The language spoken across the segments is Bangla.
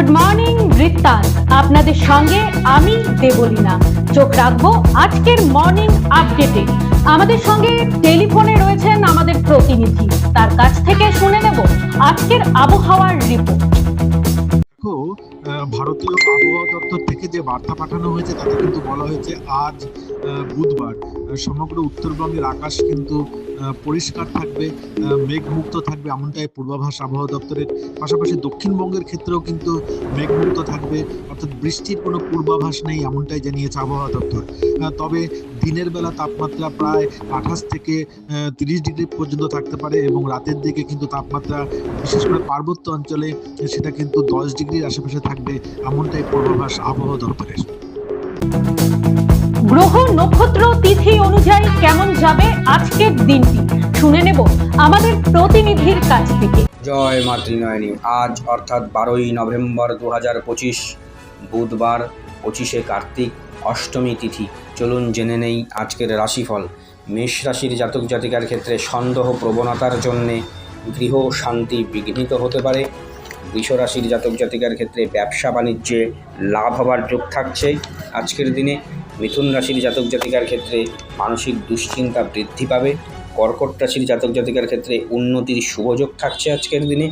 গুড মর্নিং বৃত্তান্ত আপনাদের সঙ্গে আমি দেবলীনা। চোখ রাখব আজকের মর্নিং আপডেটে আমাদের সঙ্গে টেলিফোনে রয়েছেন আমাদের প্রতিনিধি। তার কাছ থেকে শুনে নেব আজকের আবহাওয়ার রিপোর্ট ভারতীয় আবহাওয়া দপ্তর থেকে যে বার্তা পাঠানো হয়েছে, তাতে কিন্তু বলা হয়েছে আজ বুধবার সমগ্র উত্তরবঙ্গের আকাশ কিন্তু পরিষ্কার থাকবে মেঘমুক্ত থাকবে এমনটাই পূর্বাভাস আবহাওয়া দপ্তরের। পাশাপাশি দক্ষিণবঙ্গের ক্ষেত্রেও কিন্তু মেঘমুক্ত থাকবে। অর্থাৎ বৃষ্টির কোনো পূর্বাভাস নেই এমনটাই জানিয়েছে আবহাওয়া দপ্তর। তবে দিনের বেলা তাপমাত্রা প্রায় আঠাশ থেকে তিরিশ ডিগ্রি পর্যন্ত থাকতে পারে এবং রাতের দিকে কিন্তু তাপমাত্রা বিশেষ করে পার্বত্য অঞ্চলে সেটা কিন্তু দশ ডিগ্রির আশেপাশে থাকবে এমনটাই পূর্বাভাস আবহাওয়া দপ্তরের। গ্রহ নক্ষত্র তিথি অনুযায়ী কেমন যাবে আজকের দিনটি শুনে নেব আমাদের প্রতিনিধির কাছ থেকে। জয় মাতৃনয়নী। আজ অর্থাৎ বারোই নভেম্বর দু হাজার পঁচিশ বুধবার পঁচিশে কার্তিক অষ্টমী তিথি। চলুন জেনে নেই আজকের রাশিফল। মেষ রাশির জাতক জাতিকার ক্ষেত্রে সন্দেহ প্রবণতার জন্যে গৃহ শান্তি বিঘ্নিত হতে পারে। রাশির জাতক জাতিকার ক্ষেত্রে ব্যবসা বাণিজ্যে লাভ হবার যোগ থাকছে। আজকের দিনে মিথুন রাশির জাতক জাতিকার ক্ষেত্রে মানসিক দুশ্চিন্তা বৃদ্ধি পাবে। কর্কট রাশির জাতক জাতিকার ক্ষেত্রে উন্নতির শুভযোগ থাকছে আজকের দিনে।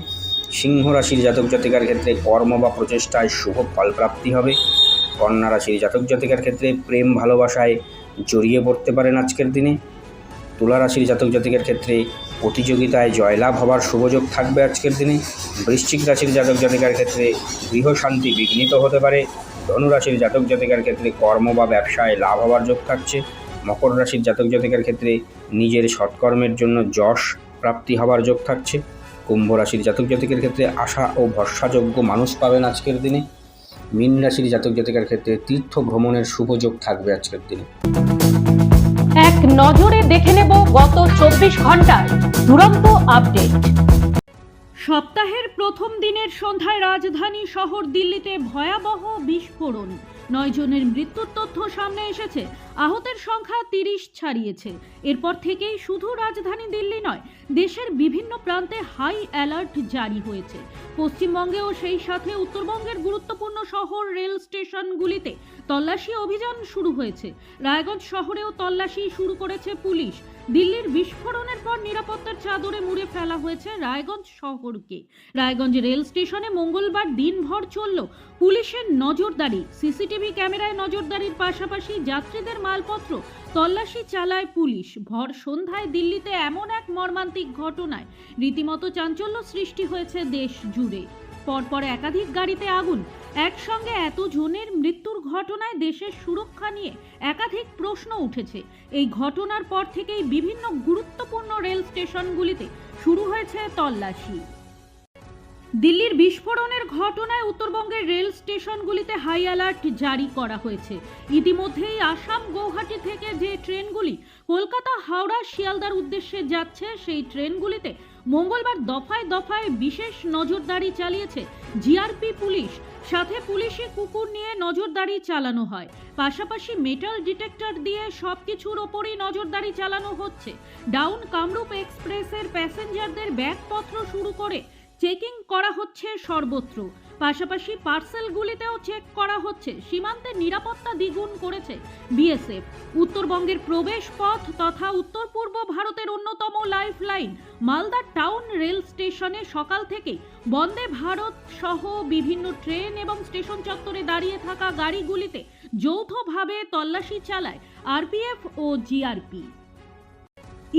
সিংহ রাশির জাতক জাতিকার ক্ষেত্রে কর্ম বা প্রচেষ্টায় শুভ ফল প্রাপ্তি হবে। কন্যা রাশির জাতক জাতিকার ক্ষেত্রে প্রেম ভালোবাসায় জড়িয়ে পড়তে পারেন আজকের দিনে। তুলা রাশির জাতক জাতিকের ক্ষেত্রে প্রতিযোগিতায় জয়লাভ হবার শুভযোগ থাকবে আজকের দিনে। বৃশ্চিক রাশির জাতক জাতিকার ক্ষেত্রে গৃহ শান্তি বিঘ্নিত হতে পারে। ধনুরাশির জাতক জাতিকার ক্ষেত্রে কর্ম বা ব্যবসায় লাভ হওয়ার যোগ থাকছে। মকর রাশির জাতক জাতিকার ক্ষেত্রে নিজের সৎকর্মের জন্য যশ প্রাপ্তি হওয়ার যোগ থাকছে। কুম্ভ রাশির জাতক জাতিকের ক্ষেত্রে আশা ও ভরসাযোগ্য মানুষ পাবেন আজকের দিনে। মীন রাশির জাতক জাতিকার ক্ষেত্রে তীর্থ ভ্রমণের শুভযোগ থাকবে আজকের দিনে। এক নজরে দেখে নেব গত চব্বিশ ঘণ্টার দুরন্ত আপডেট। সপ্তাহের প্রথম দিনের সন্ধ্যায় রাজধানী শহর দিল্লিতে ভয়াবহ বিস্ফোরণ। নয় জনের মৃত্যুর তথ্য সামনে এসেছে। আহতের সংখ্যা তিরিশ ছাড়িয়েছে। এরপর থেকেই শুধু রাজধানী দিল্লি নয়, দেশের বিভিন্ন প্রান্তে হাই অ্যালার্ট জারি হয়েছে। পশ্চিমবঙ্গেও সেই সাথে উত্তরবঙ্গের গুরুত্বপূর্ণ শহর রেল স্টেশনগুলিতে তল্লাশি অভিযান শুরু হয়েছে। রায়গঞ্জ শহরেও তল্লাশি শুরু করেছে পুলিশ। দিল্লির বিস্ফোরণের পর নিরাপত্তার চাদরে মুড়ে ফেলা হয়েছে রায়গঞ্জ শহরকে। রায়গঞ্জ রেল স্টেশনে মঙ্গলবার দিনভর চলল পুলিশের নজরদারি। সিসিটিভি ক্যামেরায় নজরদারির পাশাপাশি যাত্রীদের মালপত্র তল্লাশি চালায় পুলিশ। ভর সন্ধ্যায় দিল্লিতে এমন এক মর্মান্তিক ঘটনায় রীতিমতো চাঞ্চল্য সৃষ্টি হয়েছে দেশ জুড়ে। পরপর একাধিক গাড়িতে আগুন। একসঙ্গে এত জনের মৃত্যুর ঘটনায় দেশের সুরক্ষা নিয়ে একাধিক প্রশ্ন উঠেছে। এই ঘটনার পর থেকেই বিভিন্ন গুরুত্বপূর্ণ রেল স্টেশনগুলিতে শুরু হয়েছে তল্লাশি। দিল্লির বিস্ফোরণের ঘটনায় উত্তরবঙ্গের রেল স্টেশনগুলিতে হাই অ্যালার্ট জারি করা হয়েছে। ইতিমধ্যেই আসাম গৌহাটি থেকে যে ট্রেনগুলি কলকাতা হাওড়া শিয়ালদার উদ্দেশ্যে যাচ্ছে, সেই ট্রেনগুলিতে মঙ্গলবার দফায় দফায় বিশেষ নজরদারি চালিয়েছে জিআরপি পুলিশ। সাথে পুলিশি কুকুর নিয়ে নজরদারি চালানো হয়। পাশাপাশি মেটাল ডিটেক্টর দিয়ে সব কিছুর ওপরই নজরদারি চালানো হচ্ছে। ডাউন কামরূপ এক্সপ্রেসের প্যাসেঞ্জারদের ব্যাগপত্র শুরু করে চেকিং করা হচ্ছে সর্বত্র। পাশাপাশি পার্সেলগুলিতেও চেক করা হচ্ছে। সীমান্তের নিরাপত্তা দ্বিগুণ করেছে বিএসএফ। উত্তরবঙ্গের প্রবেশ পথ তথা উত্তর পূর্ব ভারতের অন্যতম life line Malda town rail স্টেশনে সকাল থেকে বন্দে ভারত সহ বিভিন্ন ট্রেন এবং স্টেশন চত্বরে দাঁড়িয়ে থাকা গাড়িগুলিতে যৌথভাবে তল্লাশি চালায় আরপিএফ ও জিআরপি।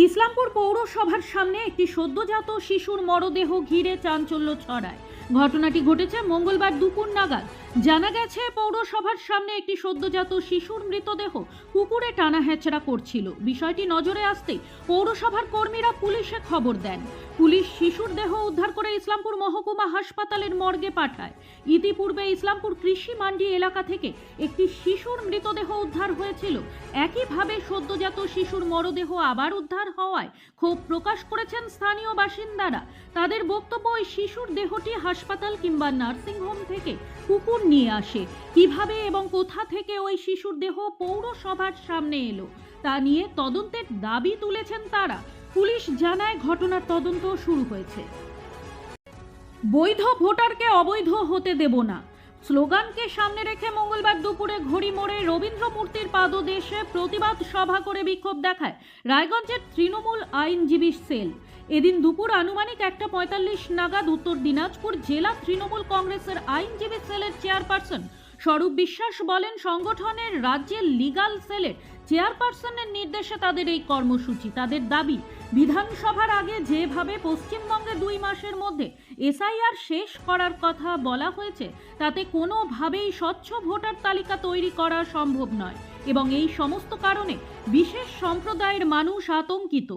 ইসলামপুর পৌরসভার সামনে একটি সদ্যজাত শিশুর মরদেহ ঘিরে চাঞ্চল্য ছড়ায়। ঘটনাটি ঘটেছে মঙ্গলবার দুপুর নাগাদ। জানা গেছে, পৌরসভার সামনে একটি সদ্যজাত শিশুর মৃতদেহ কুকুরে টানা হেঁচড়া করছিল। বিষয়টি নজরে আসতেই পৌরসভার কর্মীরা পুলিশে খবর দেন। পুলিশ শিশুর দেহ উদ্ধার করে ইসলামপুর মহকুমা হাসপাতালের মর্গে পাঠায়। ইতিপূর্বে ইসলামপুর কৃষি মান্ডি এলাকা থেকে একটি শিশুর মৃতদেহ উদ্ধার হয়েছিল। একইভাবে সদ্যজাত শিশুর মরদেহ আবার উদ্ধার হওয়ায় ক্ষোভ প্রকাশ করেছেন স্থানীয় বাসিন্দারা। তাদের বক্তব্য, ওই শিশুর দেহটি হাসপাতাল কিংবা নার্সিংহোম থেকে কুকুর নিয়ে আসে। কীভাবে এবং কোথা থেকে ওই শিশুর দেহ পৌরসভার সামনে এলো? তা নিয়ে তদন্তের দাবি তুলেছেন তারা। পুলিশ জানায় ঘটনার তদন্ত শুরু হয়েছে। বৈধ ভোটারকে অবৈধ হতে দেব না। স্লোগানকে সামনে রেখে মঙ্গলবার দুপুরে ঘড়ি মোড়ে রবীন্দ্র মূর্তির পাদদেশে প্রতিবাদ সভা করে বিক্ষোভ দেখায় রায়গঞ্জের তৃণমূল আইনজীবী সেল। এদিন দুপুর আনুমানিক একটা পঁয়তাল্লিশ নাগাদ উত্তর দিনাজপুর জেলা তৃণমূল কংগ্রেসের আইনজীবী সেলের চেয়ারপারসন স্বরূপ বিশ্বাস বলেন, সংগঠনের রাজ্যের লিগাল সেলের চেয়ারপারসনের নির্দেশে তাদের এই কর্মসূচি। তাদের দাবি, বিধানসভার আগে যেভাবে পশ্চিমবঙ্গে দুই মাসের মধ্যে এসআইআর শেষ করার কথা বলা হয়েছে, তাতে কোনোভাবেই স্বচ্ছ ভোটার তালিকা তৈরি করা সম্ভব নয় এবং এই সমস্ত কারণে বিশেষ সম্প্রদায়ের মানুষ আতঙ্কিত।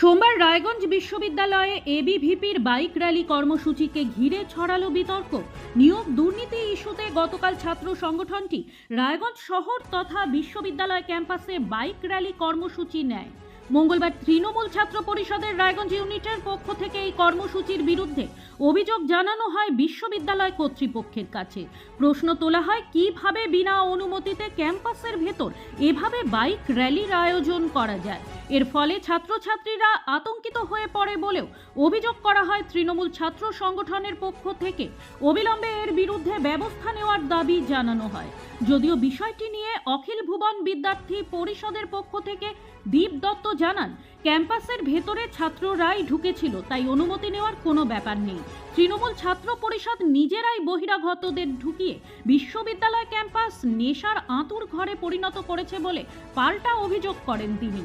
সোমবার রায়গঞ্জ বিশ্ববিদ্যালয়ে এবিভিপির বাইক র্যালি কর্মসূচিকে ঘিরে ছড়ালো বিতর্ক। নিয়োগ দুর্নীতি ইস্যুতে গতকাল ছাত্র সংগঠনটি রায়গঞ্জ শহর তথা বিশ্ববিদ্যালয় ক্যাম্পাসে বাইক র্যালি কর্মসূচি নেয়। মঙ্গলবার তৃণমূল ছাত্র পরিষদের রায়গঞ্জ ইউনিটের পক্ষ থেকে এই কর্মসূচির বিরুদ্ধে অভিযোগ জানানো হয় বিশ্ববিদ্যালয় কর্তৃপক্ষের কাছে। প্রশ্ন তোলা হয়, কীভাবে বিনা অনুমতিতে ক্যাম্পাসের ভেতর এভাবে বাইক র্যালির আয়োজন করা যায়? এর ফলে ছাত্রছাত্রীরা আতঙ্কিত হয়ে পড়ে বলেও অভিযোগ করা হয় তৃণমূল ছাত্র সংগঠনের পক্ষ থেকে। অবিলম্বে এর বিরুদ্ধে ব্যবস্থা নেওয়ার দাবি জানানো হয়। যদিও বিষয়টি নিয়ে অখিল ভুবন বিদ্যার্থী পরিষদের পক্ষ থেকে দীপ দত্ত জানান, ক্যাম্পাসের ভেতরে ছাত্ররাই ঢুকেছিল, তাই অনুমতি নেওয়ার কোনো ব্যাপার নেই। তৃণমূল ছাত্র পরিষদ নিজেরাই বহিরাগতদের ঢুকিয়ে বিশ্ববিদ্যালয় ক্যাম্পাস নেশার আঁতুর ঘরে পরিণত করেছে বলে পাল্টা অভিযোগ করেন তিনি।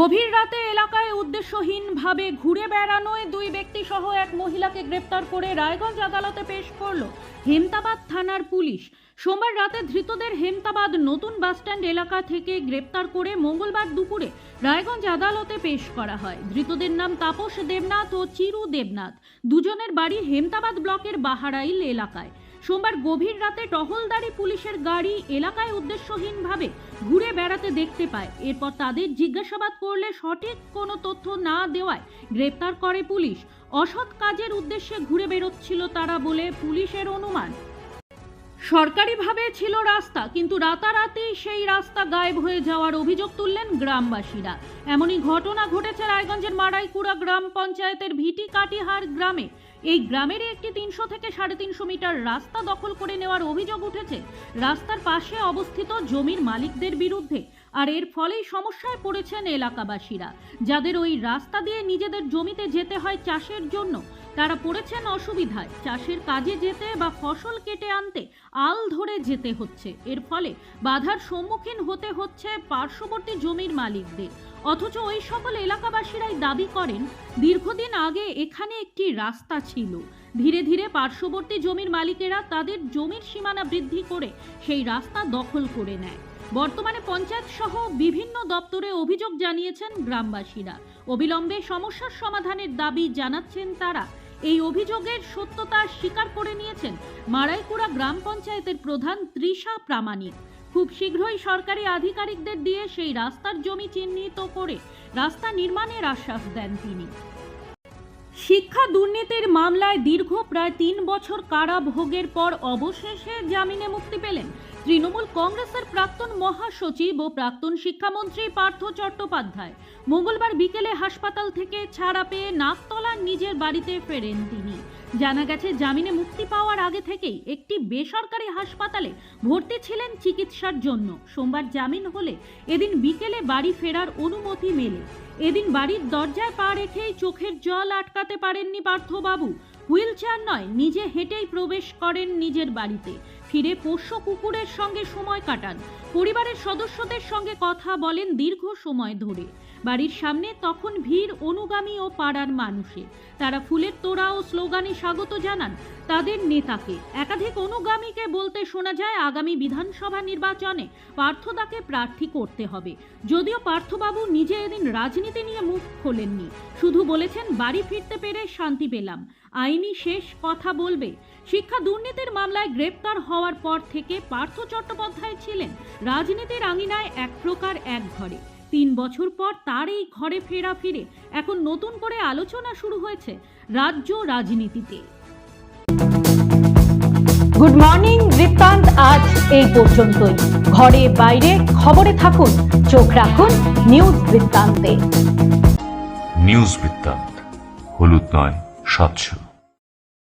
গভীর রাতে এলাকায় উদ্দেশ্যহীনভাবে ঘুরে বেড়ানোয় দুই ব্যক্তি সহ এক মহিলাকে গ্রেপ্তার করে রায়গঞ্জ আদালতে পেশ করল হেমতাবাদ থানার পুলিশ। সোমবার রাতে ধৃতদের হেমতাবাদ নতুন বাসস্ট্যান্ড এলাকা থেকে গ্রেপ্তার করে মঙ্গলবার দুপুরে রায়গঞ্জ আদালতে পেশ করা হয়। ধৃতদের নাম তাপস দেবনাথ ও চিরু দেবনাথ। দুজনের বাড়ি হেমতাবাদ ব্লকের বাহারাইল এলাকায়। সোমবার গভীর রাতে টহলদারি পুলিশের গাড়ি এলাকায় উদ্দেশ্যহীনভাবে ঘুরে বেড়াতে দেখতে পায়। এরপর তাদের জিজ্ঞাসাবাদ করলে সঠিক কোনো তথ্য না দেওয়ায় গ্রেপ্তার করে পুলিশ। অসৎ কাজের উদ্দেশ্যে ঘুরে বেরোচ্ছিল তারা বলে পুলিশের অনুমান। সরকারিভাবে ছিল রাস্তা, কিন্তু রাতারাতি সেই রাস্তা গায়েব হয়ে যাওয়ার অভিযোগ তুললেন গ্রামবাসীরা। এমনই ঘটনা ঘটেছে রায়গঞ্জের মারাইকুড়া গ্রাম পঞ্চায়েতের ভিটি কাটিহার গ্রামে। এই গ্রামেরই একটি তিনশো থেকে সাড়ে তিনশো মিটার রাস্তা দখল করে নেওয়ার অভিযোগ উঠেছে। রাস্তার পাশে অবস্থিত জমির মালিকদের বিরুদ্ধে, আর এর ফলেই সমস্যায় পড়েছেন এলাকাবাসীরা। যাদের ওই রাস্তা দিয়ে নিজেদের জমিতে যেতে হয় চাষের জন্য তারা পড়েছেন অসুবিধায়। চাষের কাজে যেতে বা ফসল কেটে আনতে আল ধরে যেতে হচ্ছে। এর ফলে বাধার সম্মুখীন হতে হচ্ছে পার্শ্ববর্তী জমির মালিকদের। অথচ ওই সকল এলাকাবাসীরাই দাবি করেন, দীর্ঘদিন আগে এখানে একটি রাস্তা ছিল। ধীরে ধীরে পার্শ্ববর্তী জমির মালিকেরা তাদের জমির সীমানা বৃদ্ধি করে সেই রাস্তা দখল করে নেয়। বর্তমানে পঞ্চায়েত সহ বিভিন্ন দপ্তরে অভিযোগ জানিয়েছেন গ্রামবাসীরা। অবিলম্বে সমস্যার সমাধানের দাবি জানাচ্ছেন তারা। এই অভিযোগের সত্যতা স্বীকার করে নিয়েছেন মারাইকুড়া গ্রাম পঞ্চায়েতের প্রধান তৃষা প্রামাণিক। খুব শীঘ্রই সরকারি আধিকারিকদের দিয়ে সেই রাস্তার জমি চিহ্নিত করে রাস্তা নির্মাণের আশ্বাস দেন তিনি। শিক্ষা দুর্নীতির মামলায় দীর্ঘ প্রায় তিন বছর কারা ভোগের পর অবশেষে জামিনে মুক্তি পেলেন তৃণমূল কংগ্রেসের প্রাক্তন মহাসচিব ও প্রাক্তন শিক্ষামন্ত্রী পার্থ চট্টোপাধ্যায়। মঙ্গলবার বিকেলে হাসপাতাল থেকে ছাড়া পেয়ে নাকতলার নিজের বাড়িতে ফেরেন তিনি। জানা গেছে, জামিনে মুক্তি পাওয়ার আগে থেকেই একটি বেসরকারি হাসপাতালে ভর্তি ছিলেন চিকিৎসার জন্য। সোমবার জামিন হলে এদিন বিকেলে বাড়ি ফেরার অনুমতি মেলে। এদিন বাড়ির দরজায় পা রেখেই চোখের জল আটকাতে পারেননি পার্থবাবু। হুইল চেয়ার নয়, নিজে হেঁটেই প্রবেশ করেন নিজের বাড়িতে। ফিরে পোষ্য কুকুরের সঙ্গে সময় কাটান। পরিবারের সদস্যদের সঙ্গে কথা বলেন দীর্ঘ সময় ধরে। বাড়ির সামনে তখন ভিড়, অনুগামী ও পাড়ার মানুষের। তারা ফুলের তোড়া ও স্লোগানে স্বাগত জানান তাদের নেতাকে। একাধিক অনুগামীকে বলতে শোনা যায়, আগামী বিধানসভা নির্বাচনে পার্থদাকে প্রার্থী করতে হবে। যদিও পার্থবাবু নিজে এদিন রাজনীতি নিয়ে মুখ খোলেননি। শুধু বলেছেন, বাড়ি ফিরতে পেরে শান্তি পেলাম। আইনি শেষ কথা বলবে। শিক্ষা দুর্নীতির মামলায় গ্রেপ্তার হওয়ার পর থেকে পার্থ চট্টোপাধ্যায় ছিলেন রাজনীতির আঙিনায় এক প্রকার এক ঘরে। তিন বছর পর তার এই ঘরে ফেরা ফিরে এখন নতুন করে আলোচনা শুরু হয়েছে রাজ্য রাজনীতিতে। গুড মর্নিং বৃত্তান্ত আজ এই পর্যন্তই। ঘরে বাইরে খবরে থাকুন চোখ রাখুন নিউজ বৃত্তান্তে নিউজ বৃত্তান্ত হলুদ নয় স্বচ্ছ